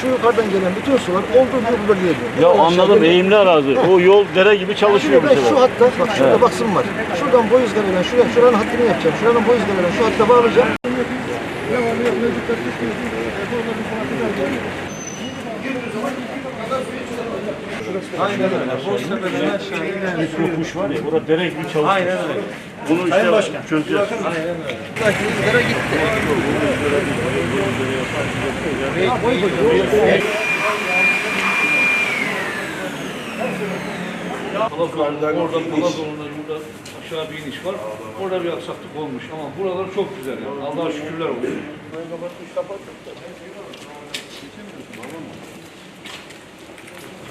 Şu yukarıdan gelen bütün sular olduğu gibi bölgeye geliyor. Ya Bu anladım aşağıda- eğimli arazi. O yol dere gibi çalışıyor Şimdi ben şu hatta, bak şurada baksın var. Şuradan boy izgarıyla şuraya, şuranın hattını yapacağım. Şuranın boy izgarıyla şu hatta bağlayacağım. Aynen öyle. Boztepe'den inen var ya, burada dere gibi çalışıyor. Aynen öyle. Bunu işte çözeceğiz. Gitti. Palazon'da, orada Palazon'da burada aşağı bir iniş var. Orada bir aksaklık olmuş ama buralar çok güzel yani. Allah'a şükürler olsun.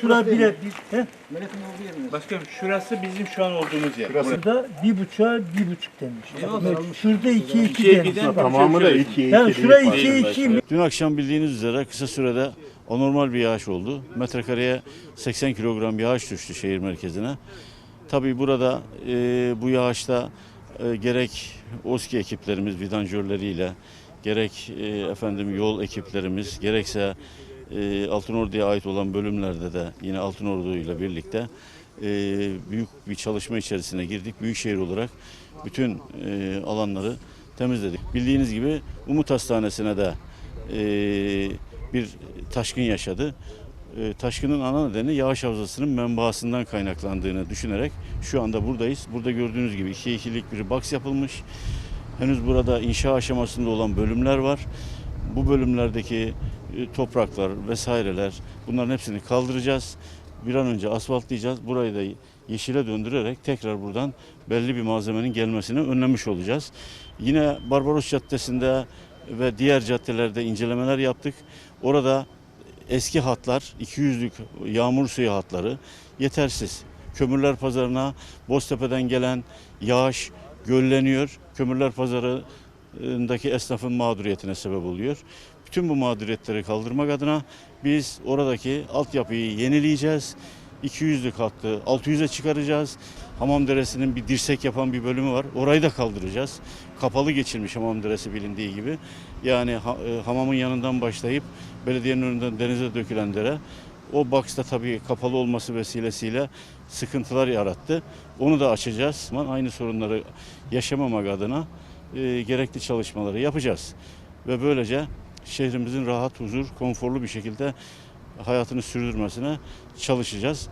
Şura bire, bir, he? Milletin olduğu yerine. Başkanım şurası bizim şu an olduğumuz yer. Burada bir buçuğa bir buçuk denmiş. Bak, Şurada iki iki giden Bak, Tamamı da 2 Yani şura iki iki. Dün akşam bildiğiniz üzere kısa sürede anormal bir yağış oldu. Metrekareye 80 kilogram bir yağış düştü şehir merkezine. Tabii burada e, bu yağışta e, gerek OSKİ ekiplerimiz vidanjörleriyle, gerek e, efendim yol ekiplerimiz, gerekse e, Altınordu'ya ait olan bölümlerde de yine Altınordu ile birlikte e, büyük bir çalışma içerisine girdik. Büyükşehir olarak bütün e, alanları temizledik. Bildiğiniz gibi Umut Hastanesi'ne de e, bir taşkın yaşadı. Taşkının ana nedeni yağış havzasının menbaasından kaynaklandığını düşünerek şu anda buradayız. Burada gördüğünüz gibi 2 ikilik bir box yapılmış. Henüz burada inşa aşamasında olan bölümler var. Bu bölümlerdeki topraklar vesaireler bunların hepsini kaldıracağız. Bir an önce asfaltlayacağız. Burayı da yeşile döndürerek tekrar buradan belli bir malzemenin gelmesini önlemiş olacağız. Yine Barbaros Caddesi'nde ve diğer caddelerde incelemeler yaptık. Orada eski hatlar, 200'lük yağmur suyu hatları yetersiz. Kömürler pazarına Boztepe'den gelen yağış gölleniyor. Kömürler pazarındaki esnafın mağduriyetine sebep oluyor. Bütün bu mağduriyetleri kaldırmak adına biz oradaki altyapıyı yenileyeceğiz. 200'lük hattı 600'e çıkaracağız. Hamam Deresi'nin bir dirsek yapan bir bölümü var. Orayı da kaldıracağız. Kapalı geçilmiş Hamam Deresi bilindiği gibi. Yani ha- e, hamamın yanından başlayıp belediyenin önünden denize dökülen dere. O box'ta tabii kapalı olması vesilesiyle sıkıntılar yarattı. Onu da açacağız. Aynı sorunları yaşamamak adına e, gerekli çalışmaları yapacağız. Ve böylece şehrimizin rahat, huzur, konforlu bir şekilde hayatını sürdürmesine çalışacağız.